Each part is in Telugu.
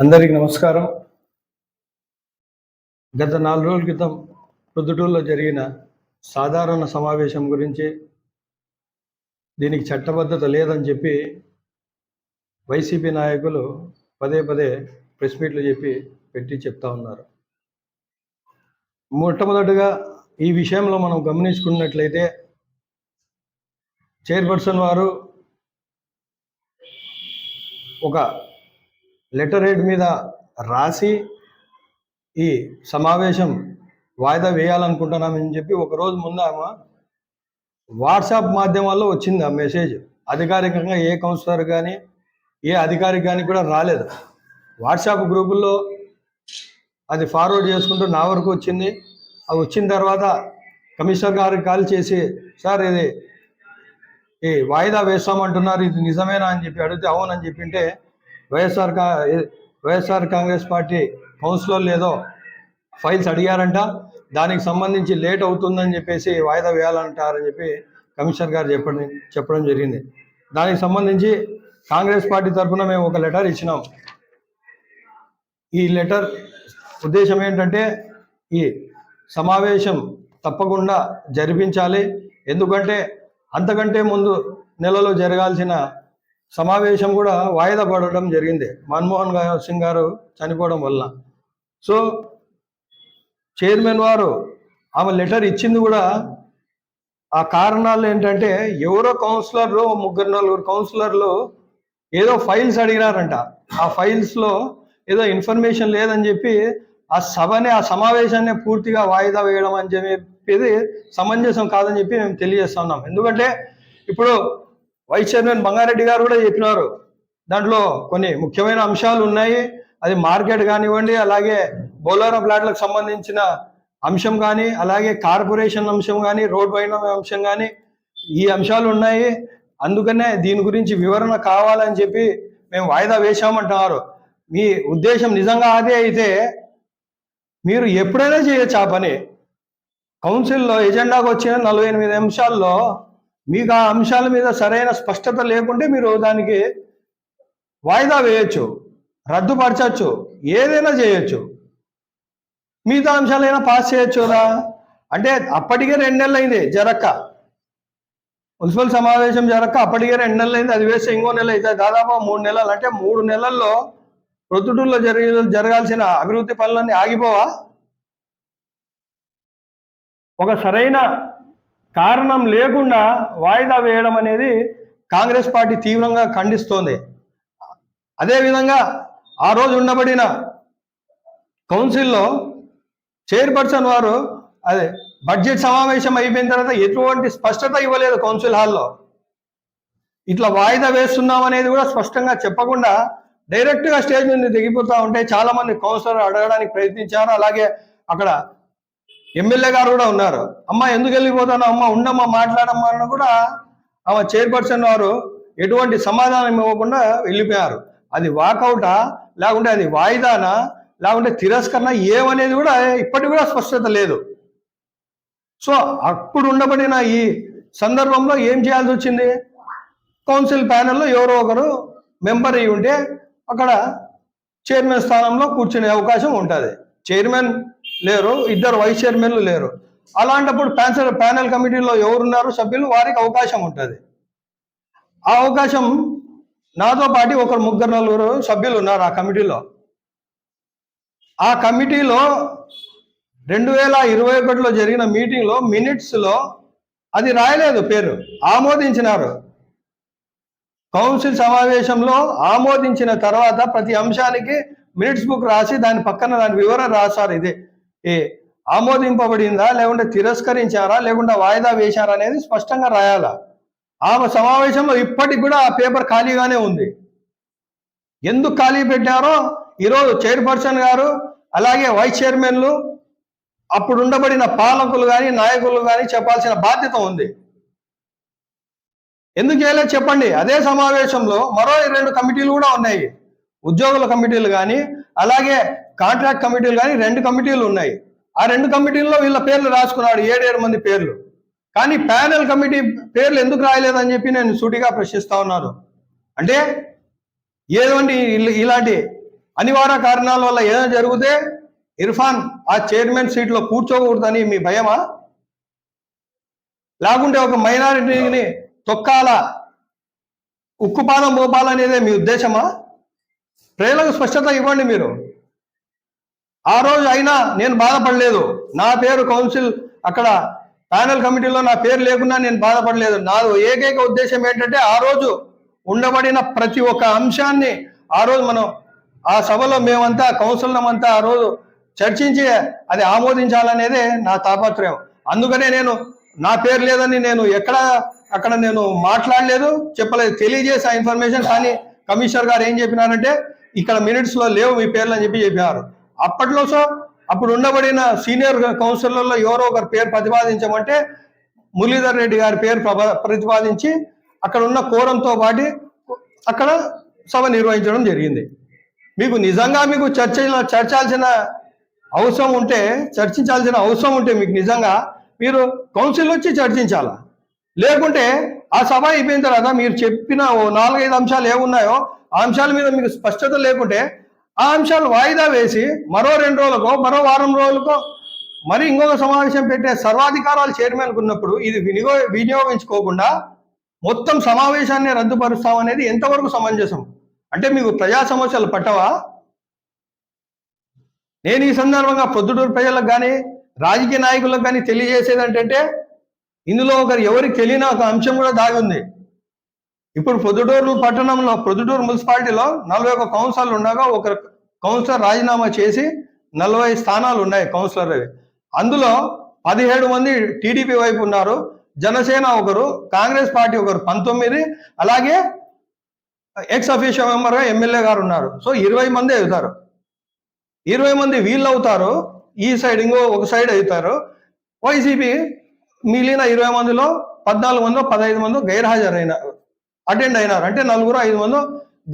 అందరికీ నమస్కారం. గత నాలుగు రోజుల క్రితం ప్రొద్దుటూరులో జరిగిన సాధారణ సమావేశం గురించి దీనికి చట్టబద్ధత లేదని చెప్పి వైసీపీ నాయకులు పదే పదే ప్రెస్ మీట్లు చెప్పి పెట్టి చెప్తా ఉన్నారు. మొట్టమొదటిగా ఈ విషయంలో మనం గమనించుకున్నట్లయితే చైర్పర్సన్ వారు ఒక లెటర్ హెడ్ మీద రాసి ఈ సమావేశం వాయిదా వేయాలనుకుంటున్నామని చెప్పి ఒక రోజు వాట్సాప్ మాధ్యమాల్లో వచ్చింది ఆ మెసేజ్. అధికారికంగా ఏ కౌన్సిలర్ కానీ ఏ అధికారి కానీ కూడా రాలేదు. వాట్సాప్ గ్రూపుల్లో అది ఫార్వర్డ్ చేసుకుంటూ నా వరకు వచ్చింది. అది వచ్చిన తర్వాత కమిషనర్ గారికి కాల్ చేసి సార్ ఇది ఈ వాయిదా వేస్తామంటున్నారు ఇది నిజమేనా? అని చెప్పి అడిగితే అవునని చెప్పింటే వైఎస్ఆర్ కా వైఎస్ఆర్ కాంగ్రెస్ పార్టీ హౌస్లో లేదో ఫైల్స్ అడిగారంట. దానికి సంబంధించి లేట్ అవుతుందని చెప్పేసి వాయిదా వేయాలంటారని చెప్పి కమిషనర్ గారు చెప్పడం చెప్పడం జరిగింది. దానికి సంబంధించి కాంగ్రెస్ పార్టీ తరఫున మేము ఒక లెటర్ ఇచ్చినాం. ఈ లెటర్ ఉద్దేశం ఏంటంటే ఈ సమావేశం తప్పకుండా జరిపించాలి. ఎందుకంటే అంతకంటే ముందు నెలలో జరగాల్సిన సమావేశం కూడా వాయిదా పడడం జరిగింది. మన్మోహన్ సింగ్ గారు చనిపోవడం వల్ల. సో చైర్మన్ వారు ఆమె లెటర్ ఇచ్చింది కూడా ఆ కారణాలు ఏంటంటే ఎవరో కౌన్సిలర్లు ముగ్గురు నలుగురు కౌన్సిలర్లు ఏదో ఫైల్స్ అడిగినారంట. ఆ ఫైల్స్లో ఏదో ఇన్ఫర్మేషన్ లేదని చెప్పి ఆ సభని ఆ సమావేశాన్ని పూర్తిగా వాయిదా వేయడం అని చెప్పేది సమంజసం కాదని చెప్పి మేము తెలియజేస్తున్నాం ఎందుకంటే ఇప్పుడు వైస్ చైర్మన్ బంగారెడ్డి గారు కూడా చెప్పినారు. దాంట్లో కొన్ని ముఖ్యమైన అంశాలు ఉన్నాయి. అది మార్కెట్ కానివ్వండి అలాగే బోలారా ప్లాట్లకు సంబంధించిన అంశం కానీ అలాగే కార్పొరేషన్ అంశం కానీ రోడ్ పైన అంశం కానీ ఈ అంశాలు ఉన్నాయి. అందుకనే దీని గురించి వివరణ కావాలని చెప్పి మేము వాయిదా వేశామంటున్నారు. మీ ఉద్దేశం నిజంగా అదే అయితే మీరు ఎప్పుడైనా చేయొచ్చు ఆ పని. కౌన్సిల్లో ఎజెండాకు వచ్చిన నలభై ఎనిమిది అంశాల్లో మీకు ఆ అంశాల మీద సరైన స్పష్టత లేకుంటే మీరు దానికి వాయిదా వేయచ్చు రద్దుపరచచ్చు ఏదైనా చేయొచ్చు. మిగతా అంశాలైనా పాస్ చేయొచ్చురా అంటే అప్పటికే రెండు నెలలు అయింది జరక్క. మున్సిపల్ సమావేశం జరక్క అప్పటికే రెండు నెలలు అయింది అది వేస్తే ఇంకో నెల అయితే దాదాపు మూడు నెలలు అంటే మూడు నెలల్లో ప్రొద్దుటూరులో జరిగి జరగాల్సిన అభివృద్ధి పనులన్నీ ఆగిపోవా? ఒక సరైన కారణం లేకుండా వాయిదా వేయడం అనేది కాంగ్రెస్ పార్టీ తీవ్రంగా ఖండిస్తోంది. అదేవిధంగా ఆ రోజు ఉండబడిన కౌన్సిల్లో చైర్పర్సన్ వారు అదే బడ్జెట్ సమావేశం అయిపోయిన తర్వాత ఎటువంటి స్పష్టత ఇవ్వలేదు కౌన్సిల్ హాల్లో. ఇట్లా వాయిదా వేస్తున్నాం అనేది కూడా స్పష్టంగా చెప్పకుండా డైరెక్ట్గా స్టేజ్ నుండి దిగిపోతూ ఉంటే చాలామంది కౌన్సిలర్ అడగడానికి ప్రయత్నించారు. అలాగే అక్కడ ఎమ్మెల్యే గారు కూడా ఉన్నారు. అమ్మ ఎందుకు వెళ్ళిపోతాను అమ్మ ఉండమ్మా మాట్లాడమ్మా అని కూడా ఆమె చైర్పర్సన్ వారు ఎటువంటి సమాధానం ఇవ్వకుండా వెళ్ళిపోయారు. అది వాకౌటా లేకుంటే అది వాయిదానా లేకుంటే తిరస్కరణ ఏమనేది కూడా ఇప్పటికి కూడా స్పష్టత లేదు. సో అప్పుడు ఉండబడిన ఈ సందర్భంలో ఏం చేయాల్సి వచ్చింది? కౌన్సిల్ ప్యానెల్లో ఎవరో ఒకరు మెంబర్ అయి ఉంటే అక్కడ చైర్మన్ స్థానంలో కూర్చునే అవకాశం ఉంటుంది. చైర్మన్ లేరు ఇద్దరు వైస్ చైర్మన్లు లేరు. అలాంటప్పుడు ప్యాన్సర్ ప్యానెల్ కమిటీలో ఎవరున్నారు సభ్యులు? వారికి అవకాశం ఉంటుంది. ఆ అవకాశం నాతో పాటు ఒకరు ముగ్గురు నలుగురు సభ్యులు ఉన్నారు ఆ కమిటీలో. ఆ కమిటీలో రెండు వేల ఇరవై ఒకటిలో జరిగిన మీటింగ్లో మినిట్స్లో అది రాయలేదు పేరు. ఆమోదించినారు. కౌన్సిల్ సమావేశంలో ఆమోదించిన తర్వాత ప్రతి అంశానికి మినిట్స్ బుక్ రాసి దాని పక్కన దాని వివరణ రాశారు ఇదే. ఏ ఆమోదింపబడిందా లేకుంటే తిరస్కరించారా లేకుంటే వాయిదా వేశారా అనేది స్పష్టంగా రాయాలా? ఆమె సమావేశంలో ఇప్పటికి కూడా ఆ పేపర్ ఖాళీగానే ఉంది. ఎందుకు ఖాళీ పెట్టారో ఈరోజు చైర్పర్సన్ గారు అలాగే వైస్ చైర్మన్లు అప్పుడు ఉండబడిన పాలకులు కానీ నాయకులు కానీ చెప్పాల్సిన బాధ్యత ఉంది. ఎందుకు చేయలేదు చెప్పండి. అదే సమావేశంలో మరో రెండు కమిటీలు కూడా ఉన్నాయి. ఉద్యోగుల కమిటీలు కానీ అలాగే కాంట్రాక్ట్ కమిటీలు కానీ రెండు కమిటీలు ఉన్నాయి. ఆ రెండు కమిటీల్లో వీళ్ళ పేర్లు రాసుకున్నాడు ఏడేడు మంది పేర్లు. కానీ ప్యానెల్ కమిటీ పేర్లు ఎందుకు రాయలేదని చెప్పి నేను సూటిగా ప్రశ్నిస్తా ఉన్నాను. అంటే ఏటువంటి ఇలాంటి అనివార్య కారణాల వల్ల ఏదైనా జరిగితే ఇర్ఫాన్ ఆ చైర్మన్ సీట్లో కూర్చోకూడదని మీ భయమా? లేకుంటే ఒక మైనారిటీని తొక్కాల ఉక్కుపాలం పోపాలనేదే మీ ఉద్దేశమా? ప్రజలకు స్పష్టత ఇవ్వండి మీరు. ఆ రోజు అయినా నేను బాధపడలేదు. నా పేరు కౌన్సిల్ అక్కడ ప్యానల్ కమిటీలో నా పేరు లేకున్నా నేను బాధపడలేదు. నా ఏకైక ఉద్దేశం ఏంటంటే ఆ రోజు ఉండబడిన ప్రతి ఒక్క అంశాన్ని ఆ రోజు మనం ఆ సభలో మేమంతా కౌన్సిల్నమంతా ఆ రోజు చర్చించి అది ఆమోదించాలనేదే నా తాపత్రయం. అందుకనే నేను నా పేరు లేదని నేను ఎక్కడ అక్కడ నేను మాట్లాడలేదు చెప్పలేదు. తెలియజేసే ఆ ఇన్ఫర్మేషన్ కానీ కమిషనర్ గారు ఏం చెప్పినారంటే ఇక్కడ మినిట్స్లో లేవు మీ పేర్లు అని చెప్పి చెప్పినారు. అప్పట్లో సో అప్పుడు ఉండబడిన సీనియర్ కౌన్సిలర్లో ఎవరో ఒకరి పేరు ప్రతిపాదించమంటే మురళీధర్ రెడ్డి గారి పేరు ప్రతిపాదించి అక్కడ ఉన్న కోరంతో పాటు అక్కడ సభ నిర్వహించడం జరిగింది. మీకు నిజంగా మీకు చర్చ చర్చాల్సిన అవసరం ఉంటే చర్చించాల్సిన అవసరం ఉంటే మీకు నిజంగా మీరు కౌన్సిల్ వచ్చి చర్చించాలా? లేకుంటే ఆ సభ అయిపోయిన తర్వాత మీరు చెప్పిన ఓ నాలుగైదు అంశాలు ఏమున్నాయో ఆ అంశాల మీద మీకు స్పష్టత లేకుంటే ఆ అంశాలు వాయిదా వేసి మరో రెండు రోజులకో మరో వారం రోజులకో మరి ఇంకొక సమావేశం పెట్టే సర్వాధికారాలు చైర్మన్కు ఉన్నప్పుడు ఇది వినియో వినియోగించుకోకుండా మొత్తం సమావేశాన్ని రద్దుపరుస్తాం అనేది ఎంతవరకు సమంజసం? అంటే మీకు ప్రజా సమస్యలు పట్టవా? నేను ఈ సందర్భంగా పొద్దుటూరు ప్రజలకు కానీ రాజకీయ నాయకులకు కానీ తెలియజేసేది ఏంటంటే ఇందులో ఒకరు ఎవరికి తెలియని ఒక అంశం కూడా దాగి ఉంది. ఇప్పుడు పొద్దుటూరు పట్టణంలో పొద్దుటూరు మున్సిపాలిటీలో నలభై ఒక కౌన్సిలర్లు ఉండగా ఒక కౌన్సిలర్ రాజీనామా చేసి నలభై స్థానాలు ఉన్నాయి కౌన్సిలర్ అందులో పదిహేడు మంది టీడీపీ వైపు ఉన్నారు. జనసేన ఒకరు కాంగ్రెస్ పార్టీ ఒకరు పంతొమ్మిది అలాగే ఎక్స్ అఫీషియల్ మెంబర్గా ఎమ్మెల్యే గారు ఉన్నారు. సో ఇరవై మంది అవుతారు. ఇరవై మంది వీళ్ళు అవుతారు ఈ సైడ్ ఇంకో ఒక సైడ్ అవుతారు. వైసీపీ మిగిలిన ఇరవై మందిలో పద్నాలుగు మందో పదహైదు మందో గైర్హాజరైనారు అటెండ్ అయినారు. అంటే నలుగురు ఐదు మంది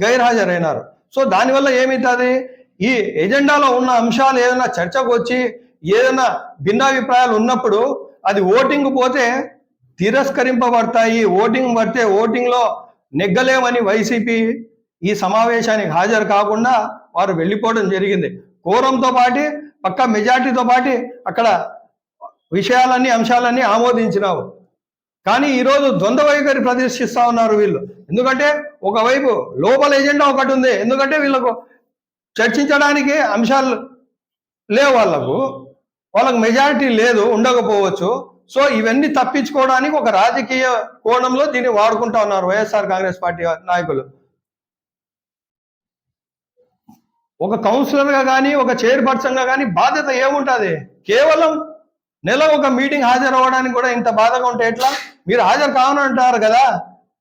గైర్హాజరైనారు. సో దానివల్ల ఏమవుతుంది ఈ ఎజెండాలో ఉన్న అంశాలు ఏదైనా చర్చకు వచ్చి ఏదైనా భిన్నాభిప్రాయాలు ఉన్నప్పుడు అది ఓటింగ్ పోతే తిరస్కరింపబడతాయి. ఓటింగ్ పడితే ఓటింగ్లో నెగ్గలేమని వైసీపీ ఈ సమావేశానికి హాజరు కాకుండా వారు వెళ్ళిపోవడం జరిగింది. కోరంతో పాటి పక్క మెజార్టీతో పాటి అక్కడ విషయాలన్నీ అంశాలన్నీ ఆమోదించినావు. కానీ ఈరోజు ద్వంద్వ వైఖరి ప్రదర్శిస్తూ ఉన్నారు వీళ్ళు. ఎందుకంటే ఒకవైపు లోపల ఎజెండా ఒకటి ఉంది. ఎందుకంటే వీళ్ళకు చర్చించడానికి అంశాలు లేవు వాళ్ళకు. వాళ్ళకు మెజారిటీ లేదు ఉండకపోవచ్చు. సో ఇవన్నీ తప్పించుకోవడానికి ఒక రాజకీయ కోణంలో దీన్ని వాడుకుంటా ఉన్నారు వైఎస్ఆర్ కాంగ్రెస్ పార్టీ నాయకులు. ఒక కౌన్సిలర్గా కానీ ఒక చైర్పర్సన్గా కానీ బాధ్యత ఏముంటుంది? కేవలం నెల ఒక మీటింగ్ హాజరు అవ్వడానికి కూడా ఇంత బాధగా ఉంటే ఎట్లా? మీరు హాజరు కావని అంటారు కదా?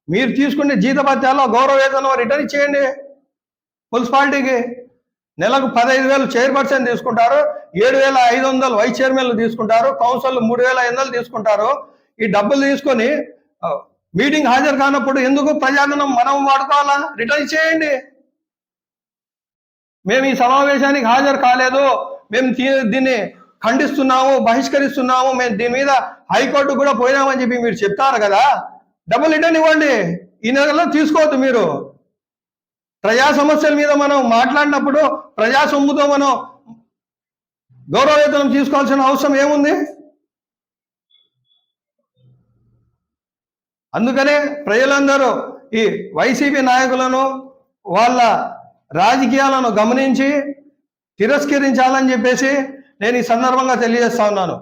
మీరు తీసుకునే జీతభత్యాలు గౌరవ వేతనం రిటర్న్ ఇచ్చేయండి. మున్సిపాలిటీకి. నెలకు పదహైదు వేలు చైర్పర్సన్ తీసుకుంటారు ఏడు వేల ఐదు వందలు వైస్ చైర్మన్లు తీసుకుంటారు కౌన్సిల్ మూడు వేల ఐదు వందలు తీసుకుంటారు. ఈ డబ్బులు తీసుకొని మీటింగ్ హాజరు కానప్పుడు ఎందుకు ప్రజాధనం మనం వాడుకోవాలా? రిటర్న్ చేయండి మేము ఈ సమావేశానికి హాజరు కాలేదు. మేము దీన్ని ఖండిస్తున్నాము బహిష్కరిస్తున్నాము మేము దీని మీద హైకోర్టు కూడా పోయినామని చెప్పి మీరు చెప్తారు కదా? డబుల్ రిటర్న్ ఇవ్వండి. ఈ నెలలో తీసుకోవద్దు మీరు. ప్రజా సమస్యల మీద మనం మాట్లాడినప్పుడు ప్రజా సొమ్ముతో మనం గౌరవవేతనం తీసుకోవాల్సిన అవసరం ఏముంది? అందుకనే ప్రజలందరూ ఈ వైసీపీ నాయకులను వాళ్ళ రాజకీయాలను గమనించి తిరస్కరించాలని చెప్పేసి నేను ఈ సందర్భంగా తెలియజేస్తా ఉన్నాను.